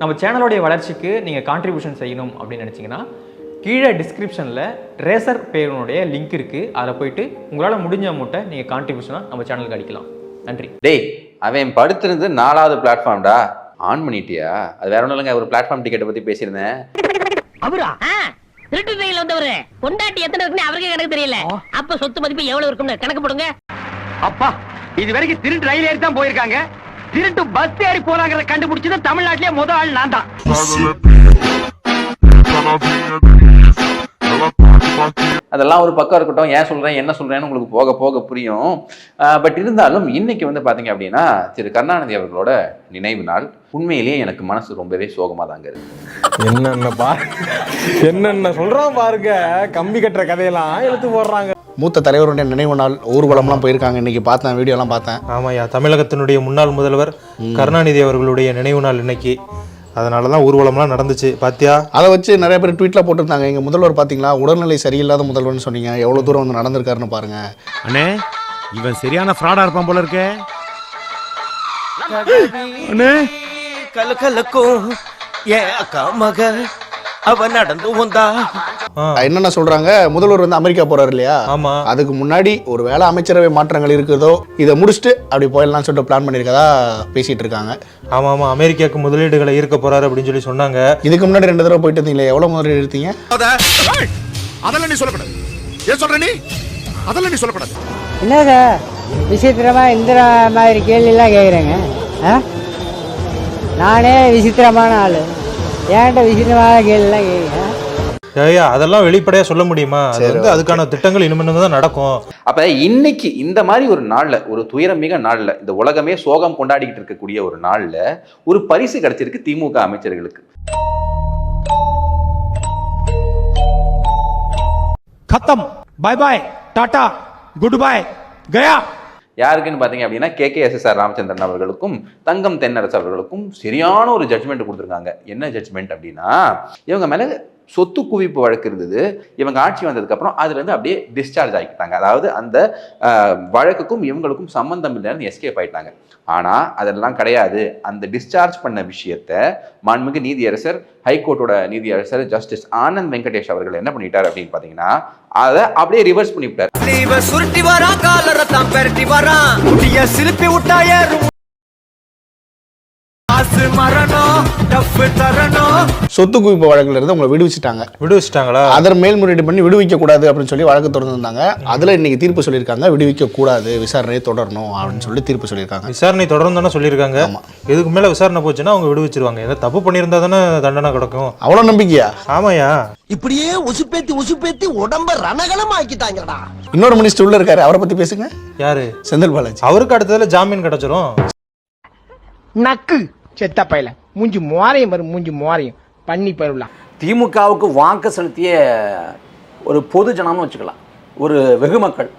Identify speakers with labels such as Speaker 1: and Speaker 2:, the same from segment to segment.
Speaker 1: நம்ம சேனலோடைய வளர்ச்சிக்கு நீங்கள் கான்ட்ரிபியூஷன் செய்யணும் அப்படின்னு நினச்சிங்கன்னா கீழே டிஸ்கிரிப்ஷனில் ரேசர் பேருனுடைய லிங்க் இருக்குது அதில் போயிட்டு உங்களால் முடிஞ்ச அமௌண்ட்டை நீங்கள் கான்ட்ரிபியூஷனாக நம்ம சேனலுக்கு அடிக்கலாம். நன்றி.
Speaker 2: டேய் அவன் படுத்திருந்து நாலாவது பிளாட்ஃபார்ம்டா ஆன் பண்ணிட்டியா? அது வேற ஒன்றும் இல்லைங்க ஒரு பிளாட்ஃபார்ம் டிக்கெட்டை பற்றி பேசியிருந்தேன்.
Speaker 3: அவரா? திருட்டு ட்ரெயின்ல வந்தவரு. பொண்டாட்டி எத்தனை இருக்குன்னு அவருக்கே கணக்கு தெரியல. அப்ப சொத்து மதிப்பு எவ்வளவு இருக்கும்னு கணக்கு போடுங்க.
Speaker 4: அப்பா இது வரைக்கும் திருட்டு ரயில் ஏறி தான் போயிருக்காங்க. திருட்டு பஸ் ஏறி போறாங்கிறத கண்டுபிடிச்சது தமிழ்நாட்டிலே முத ஆள் நான் தான்.
Speaker 2: அதெல்லாம் ஒரு பக்கம் இருக்கட்டும் ஏன் சொல்றேன் என்ன சொல்றேன்னு உங்களுக்கு போக போக புரியும். பட் இருந்தாலும் இன்னைக்கு வந்து பாத்தீங்க அப்படின்னா திரு கருணாநிதி அவர்களோட நினைவு நாள். உண்மையிலேயே எனக்கு மனசு ரொம்பவே சோகமா தாங்க இருக்கு.
Speaker 5: என்னென்ன பா என்னென்ன சொல்றான் பாருங்க கம்பி கட்டுற கதையெல்லாம் எடுத்து போடுறாங்க.
Speaker 6: மூத்த தலைவருடைய நினைவு நாள் ஊர்வலம்லாம் போயிருக்காங்க. இன்னைக்கு பார்த்தேன் வீடியோலாம் பார்த்தேன்
Speaker 7: ஆமாய்யா தமிழகத்தினுடைய முன்னாள் முதல்வர் கருணாநிதி அவர்களுடைய நினைவு நாள் இன்னைக்கு. அதனால தான் ஊர்வலம்லாம் நடந்துச்சு. பாத்தியா?
Speaker 6: அதை வச்சு நிறைய பேர் ட்வீட்ல போட்டிருந்தாங்க. எங்க முதல்வர் பார்த்தீங்களா உடல்நிலை சரியில்லாத முதல்வர்னு சொன்னீங்க. எவ்வளவு தூரம் வந்து நடந்திருக்காருன்னு பாருங்க.
Speaker 8: அண்ணே இவன் சரியான ஃப்ராடா இருப்பான் போல இருக்கே. அண்ணே.
Speaker 9: கலகலக்கும் ஏன் அக்கா மக அவ நடந்து வந்தா.
Speaker 7: ஆ,
Speaker 6: என்னென்ன சொல்றாங்க? முதல்வர் வந்து அமெரிக்கா போறாரு இல்லையா?
Speaker 7: ஆமா.
Speaker 6: அதுக்கு முன்னாடி ஒரு வேளை அமைச்சரவை மாற்றங்கள் இருக்குதோ இதை முடிச்சுட்டு அப்படி போயிடலாம்னு சொல்லிட்டு பிளான் பண்ணியிருக்கதா பேசிட்டு இருக்காங்க.
Speaker 7: ஆமா ஆமா. அமெரிக்காவுக்கு முதலீடுகளை ஈர்க்க போறாரு அப்படின்னு சொல்லி சொன்னாங்க.
Speaker 6: இதுக்கு முன்னாடி ரெண்டு தடவை போயிட்டு இருந்தீங்களே எவ்வளவு முதலீடு எடுத்தீங்க?
Speaker 8: அதெல்லாம் நீ சொல்லக்கூடாது. ஏன் சொல்ற நீ? அதெல்லாம் நீ சொல்லக்கூடாது.
Speaker 10: என்ன சார் விசித்திரமா இந்த மாதிரி கேள்வியெல்லாம் கேட்குறேங்க ஆ? நானே விசித்திரமான ஆள். ஏன்ட்ட விசினமான
Speaker 7: ஐயா அதெல்லாம் வெளிப்படையா சொல்ல முடியுமா? அது வந்து அதுக்கான திட்டங்கள் இனிமேல் தான் நடக்கும்.
Speaker 2: அப்ப இன்னைக்கு இந்த மாதிரி ஒரு நாள்ல ஒரு துயரம் மிக நாள்ல இந்த உலகமே சோகம் கொண்டாடிக்கிட்டு இருக்கக்கூடிய ஒரு நாள்ல ஒரு பரிசு கிடைச்சிருக்கு திமுக அமைச்சர்களுக்கு.
Speaker 5: கத்தம். Bye bye tata. Good bye Gaya.
Speaker 2: யாருக்குன்னு பார்த்தீங்க அப்படின்னா K K S S R Ramachandran அவர்களுக்கும் தங்கம் தென்னரசு அவர்களுக்கும் சரியான ஒரு ஜட்ஜ்மெண்ட் கொடுத்துருக்காங்க. என்ன ஜட்ஜ்மெண்ட் அப்படின்னா இவங்க மேலே சொத்து குவிப்பு வழக்கு இருந்தது. இவங்க ஆட்சி வந்ததுக்கப்புறம் அதுலேருந்து அப்படியே டிஸ்சார்ஜ் ஆகிக்கிட்டாங்க. அதாவது அந்த வழக்குக்கும் இவங்களுக்கும் சம்மந்தம் இல்லைன்னு எஸ்கேப் ஆயிட்டாங்க. ஆனால் அதெல்லாம் கிடையாது. அந்த டிஸ்சார்ஜ் பண்ண விஷயத்த மாண்புமிகு நீதியரசர் ஹைகோர்ட்டோட நீதியரசர் ஜஸ்டிஸ் ஆனந்த் வெங்கடேஷ் அவர்கள் என்ன பண்ணிட்டார் அப்படின்னு பார்த்தீங்கன்னா அதை அப்படியே ரிவர்ஸ் பண்ணிவிட்டார்.
Speaker 9: சுருட்டி வரா காலரை தான் பெரட்டி வரா. சிலுப்பி மரணம்.
Speaker 6: சொத்து குவிப்பு வழக்குல இருந்து உங்களை விடுவிச்சிட்டாங்க.
Speaker 7: விடுவிச்சிட்டாங்களா?
Speaker 6: அதர் மேல்முறையீடு பண்ணி விடுவிக்க கூடாது அப்படின்னு சொல்லி வழக்கு தொடர்ந்துருந்தாங்க. அதுல இன்னைக்கு தீர்ப்பு சொல்லியிருக்காங்க. விடுவிக்க கூடாது விசாரணையை தொடரணும் அப்படின்னு சொல்லி தீர்ப்பு சொல்லியிருக்காங்க.
Speaker 7: விசாரணை தொடர்ந்து தானே சொல்லியிருக்காங்க. இதுக்கு மேல விசாரணை போச்சுன்னா அவங்க விடுவிச்சிருவாங்க. ஏதாவது தப்பு பண்ணியிருந்தா தானே தண்டனை கிடக்கும்.
Speaker 6: அவ்வளவு நம்பிக்கையா?
Speaker 7: ஆமாயா
Speaker 9: இப்படியே உசுப்பேத்தி உசுப்பேத்தி உடம்ப ரணகலம் ஆக்கிட்டாங்கடா.
Speaker 6: இன்னொரு மினிஸ்டர் உள்ள இருக்காரு. அவரை பத்தி பேசுங்க.
Speaker 7: யாரு?
Speaker 6: செந்தில் பாலாஜி.
Speaker 7: அவருக்கு அடுத்ததுல ஜாமீன் கிடைச்சிரும்.
Speaker 4: நக்கு. செத்த பையல. மூஞ்சி மோரையும் வரும் மூஞ்சி மோரையும். பண்ணி போயிடலாம்
Speaker 11: திமுகவுக்கு வாக்கு செலுத்திய ஒரு பொது ஜனம்னு வச்சுக்கலாம். ஒரு வெகுமக்கள்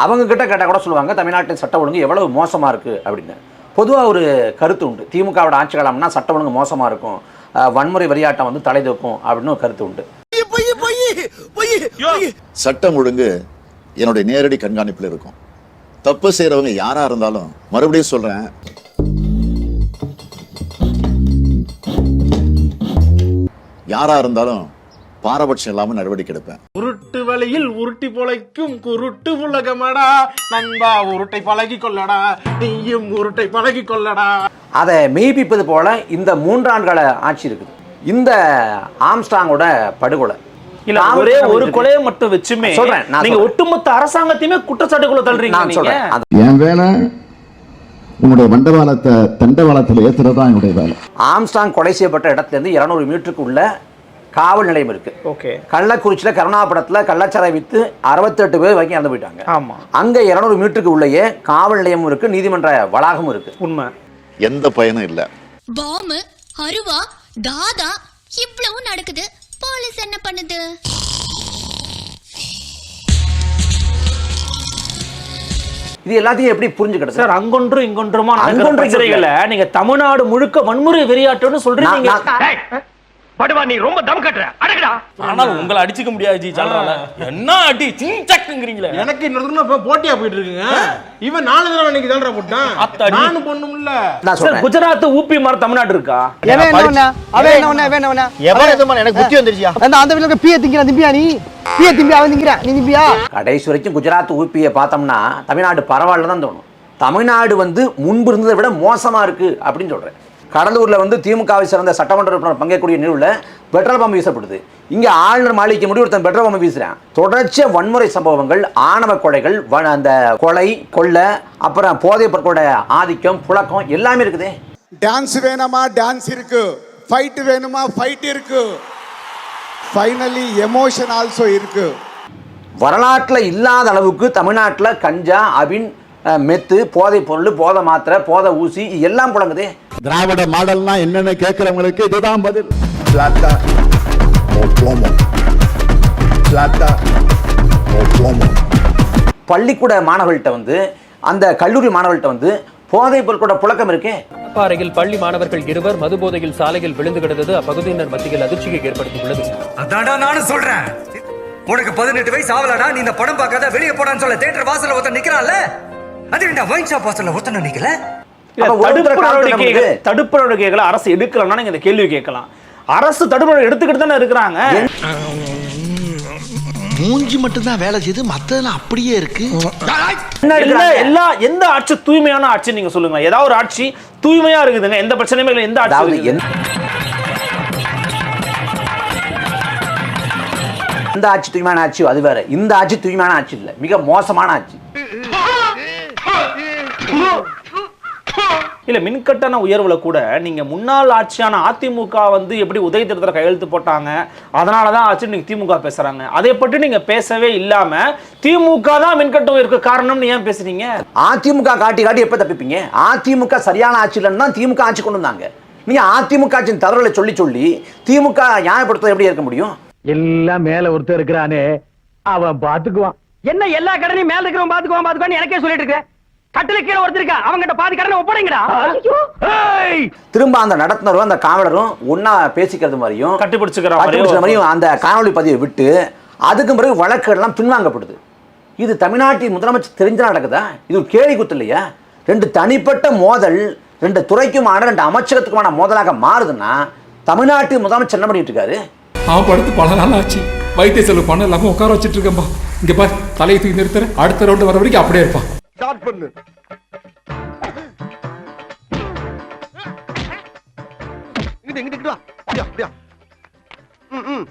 Speaker 11: அவங்க கிட்ட கேட்டால் கூட சொல்லுவாங்க தமிழ்நாட்டின் சட்ட ஒழுங்கு எவ்வளவு மோசமாக இருக்குது அப்படின்னு. பொதுவாக ஒரு கருத்து உண்டு. திமுகவோட ஆட்சி காலம்னா சட்ட ஒழுங்கு மோசமாக இருக்கும். வன்முறை வெறியாட்டம் வந்து தலை தூக்கும் அப்படின்னு ஒரு கருத்து உண்டு.
Speaker 9: பொய் பொய் பொய் பொய்
Speaker 12: சட்டம் ஒழுங்கு என்னுடைய நேரடி கண்காணிப்பில் இருக்கும். தப்பு செய்கிறவங்க யாரா இருந்தாலும் மறுபடியும் சொல்றேன். யாரா இருந்தாலும் பாரபட்சம் இல்லாம நடவடிக்கை எடுப்பேன்.
Speaker 5: உருட்டு வழியில் உருட்டி பொழைக்கும் குருட்டு உலகமடா. நண்பா உருட்டை பழகி கொள்ளடா. நீயும் உருட்டை பழகி கொள்ளடா.
Speaker 11: அதை மெய்ப்பிப்பது போல இந்த மூன்றாண்டு ஆட்சி இருக்குது. இந்த ஆம்ஸ்டாங்கோட படுகொலை.
Speaker 4: இல்ல ஒரே ஒரு கொலையை மட்டும் வச்சுமே
Speaker 11: சொல்றேன், நான்
Speaker 4: நீங்க. ஒட்டுமொத்த அரசாங்கத்தையுமே குற்றச்சாட்டுக்குள்ள தள்ளுறீங்க
Speaker 11: நான் சொல்றேன்.
Speaker 12: என் வேலை உன்னுடைய மண்டபாலத்தை தண்டவாளத்தில் ஏத்துறதா என்னுடைய வேலை.
Speaker 11: ஆம்ஸ்டாங் கொலை செய்யப்பட்ட இடத்துல இருந்து இருநூறு மீட்டருக்கு உள்ள காவல் நிலையம் இருக்கு.
Speaker 4: ஓகே.
Speaker 11: கள்ளக்குறிச்சியில் கருணாபுரத்தில் கள்ளச்சாராய வித்து அறுபத்தெட்டு பேர் வரைக்கும் இறந்து போயிட்டாங்க.
Speaker 4: ஆமா.
Speaker 11: அங்க இருநூறு மீட்டருக்கு உள்ளேயே காவல் நிலையமும் இருக்கு நீதிமன்ற வளாகமும் இருக்கு.
Speaker 4: உண்மை.
Speaker 12: எந்த பயனும் இல்லை.
Speaker 3: பாம்பு அருவா தாதா இவ்வளவு நடக்குது. போலீஸ் என்ன பண்ணுது?
Speaker 11: இது எல்லாத்தையும் எப்படி புரிஞ்சுக்கிட்டு
Speaker 4: சார் அங்கொன்றும் இங்கொன்றுமா அங்கொன்று சிறைகளை நீங்க தமிழ்நாடு முழுக்க வன்முறை வெறியாட்டம்னு சொல்றீங்க. படுவா நீ ரொம்ப தம் கட்டுற. அடக்கடா.
Speaker 5: ஆனால் உங்களை அடிச்சுக்க முடியாது ஜி சொல்றாங்க என்ன அடி சிங்சக்குங்கிறீங்களே எனக்கு இன்னொரு போட்டியா போயிட்டு இருக்குங்க இவன் நாலு தடவை இன்னைக்கு தான்டா போட்டான். நானும் பொண்ணும்ல
Speaker 11: நான் சொல்றேன்.
Speaker 5: குஜராத் ஊபி மாதிரி தமிழ்நாடு இருக்கா?
Speaker 10: எவன் என்ன? அவன் என்ன? அவன் என்ன?
Speaker 6: எவன் எதுவும் எனக்கு புத்தி வந்துருச்சியா?
Speaker 10: அந்த அந்த வீட்டுல பிய திங்கிறான் திம்பியா நீ? பிய திம்பி அவன் திங்கிறான் நீ திம்பியா?
Speaker 11: கடைசி வரைக்கும் குஜராத் ஊபியை பார்த்தோம்னா தமிழ்நாடு பரவாயில்ல தான் தோணும். தமிழ்நாடு வந்து முன்பு இருந்ததை விட மோசமா இருக்கு அப்படின்னு சொல்றேன். கடலூர்ல வந்து திமுகவை சேர்ந்த சட்டமன்ற உறுப்பினர் பங்கேற்கக்கூடிய நிகழ்வில் பெட்ரோல் பம்பு வீசப்படுது இங்க ஆளுநர் மாளிகை முடி ஒருத்தன் பெட்ரோல் பம்பு வீசுறான். தொடர்ச்சியா வன்முறை சம்பவங்கள் ஆணவ கொலைகள் அந்த கொலை கொள்ளை அப்புறம் போதைப் பொருட்களோட ஆதிக்கம் புழக்கம் எல்லாமே இருக்குதே.
Speaker 8: டான்ஸ் வேணுமா? டான்ஸ் இருக்கு. ஃபைட் வேணுமா? ஃபைட் இருக்கு. ஃபைனலி எமோஷன் ஆல்சோ இருக்கு.
Speaker 11: வரலாற்றில் இல்லாத அளவுக்கு தமிழ்நாட்டில் கஞ்சா அபின் மெத்து போதைப் பொருள் போதை மாத்திரை போதை ஊசி எல்லாம் புழங்குதே.
Speaker 12: திராவிட மாடல்னா என்னன்னு கேட்கறவங்களுக்கு இதுதான் பதில். பிளாட்டா ஓ பிளாட்டா
Speaker 11: பள்ளிக்கூட மாணவர்கள்ட்ட வந்து அந்த கல்லூரி மாணவர்கள்ட்ட வந்து போதைப் பொருட்களோட புழக்கம் இருக்கே.
Speaker 13: பாறையில் பள்ளி மாணவர்கள் இருவர் மதுபோதையில் சாலையில் விழுந்து கிடந்தது. அப்பகுதியினர் மத்தியில் அதிர்ச்சியை ஏற்படுத்தியுள்ளது
Speaker 9: அதான்டா நானும் சொல்றேன். உனக்கு பதினெட்டு வயசு ஆகலடா நீ இந்த படம் பார்க்காத வெளியே போடான்னு சொல்ல தேட்டர் வாசல்ல ஒருத்தன் நிக்கிறான்ல. அது என்ன வைன் ஷாப் வாசல்ல ஒருத்தன் நிக்கல?
Speaker 11: அப்ப ஒரு
Speaker 5: தடுப்பு
Speaker 11: தடவை காமிச்சு
Speaker 5: நடவடிக்கைகள்
Speaker 11: நமக்கு-
Speaker 5: தடுப்பு நடவடிக்கைகளை அரசு எடுக்கலன்னா நீங்க இந்த கேள்வி கேட்கலாம். அரசு தடுப்பு எடுத்துக்கிட்டு தானே இருக்கிறாங்க.
Speaker 9: மூஞ்சி மட்டும் தான் வேலை செய்து மத்ததெல்லாம் அப்படியே இருக்கு.
Speaker 5: எல்லா எந்த ஆட்சி தூய்மையான ஆட்சி நீங்க சொல்லுங்க. ஏதாவது ஒரு ஆட்சி தூய்மையா இருக்குதுங்க. எந்த பிரச்சனையுமே இல்லை எந்த ஆட்சி
Speaker 11: இந்த ஆட்சி தூய்மையான ஆட்சி அது வேற. இந்த ஆட்சி தூய்மையான ஆட்சி இல்ல. மிக மோசமான ஆட்சி.
Speaker 5: இல்ல மின்கட்டண உயர்வுல கூட நீங்க முன்னாள் ஆட்சியான அதிமுக வந்து எப்படி உதய திருத்தர கையெழுத்து போட்டாங்க? அதனாலதான் ஆட்சி நீங்க திமுக பேசுறாங்க. அதை பற்றி நீங்க பேசவே இல்லாம திமுக தான் மின்கட்டண உயர்வுக்கு காரணம்னு ஏன் பேசுறீங்க?
Speaker 11: அதிமுக காட்டி காட்டி எப்ப தப்பிப்பீங்க? அதிமுக சரியான ஆட்சி இல்லைன்னு தான் திமுக ஆட்சி கொண்டு வந்தாங்க. நீங்க அதிமுக ஆட்சியின் தவறுகளை சொல்லி சொல்லி திமுக நியாயப்படுத்த எப்படி இருக்க முடியும்?
Speaker 4: எல்லாம் மேல ஒருத்தர் இருக்கிறானே அவன் பாத்துக்குவான். என்ன எல்லா கடனையும் மேல இருக்கிறவன் பாத்துக்குவான் பாத்துக்குவான் எனக்கே சொல்லிட்டு இருக்க. கட்டில கீழே ஒருத்தர் இருக்கா அவங்கிட்ட பாதி கடனை ஒப்படைங்கடா. ஏய்!
Speaker 11: திரும்ப அந்த நடத்துனரும் அந்த காவலரும் ஒண்ணா பேசிக்கிறது மாதிரியும்
Speaker 5: கட்டிப்பிடிச்சுக்கிற
Speaker 11: கட்டிப்பிடிச்ச மாதிரியும் அந்த காணொளி பதிவை விட்டு அதுக்கு பிறகு வழக்குகள்லாம் பின்வாங்கப்படுது. இது தமிழ்நாட்டின் முதலமைச்சர் தெரிஞ்சு நடக்குதா? இது ஒரு கேலி குத்து இல்லையா? ரெண்டு தனிப்பட்ட மோதல் ரெண்டு துறைக்குமான ரெண்டு அமைச்சகத்துக்குமான மோதலாக மாறுதுன்னா தமிழ்நாட்டு முதலமைச்சர் என்ன பண்ணிட்டு இருக்காரு?
Speaker 13: அவன் படுத்து பல நாள் ஆச்சு. வைத்திய செலவு பண்ண இல்லாம உட்கார வச்சிட்டு இருக்கேன்பா. இங்க பாரு தலையை தூக்கி நிறுத்துற அடுத்த ரவுண்டு வர வரைக்கும் அப்படியே இருப்பான்.
Speaker 8: ஸ்டார்ட் பண்ணு. இங்கிட்டு இங்கிட்டு வா. அப்படியா அப்படியா. ம் ம்.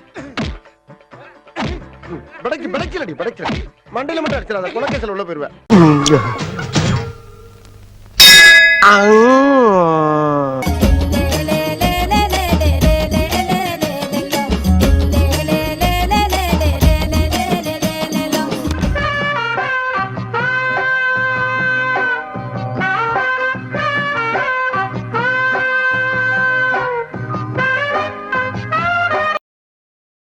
Speaker 8: படைக்கு படைக்கலடி படைக்கல மண்டையில மட்டும் அடிச்சிடாத. குலக்கேசல் உள்ள போயிருவேன்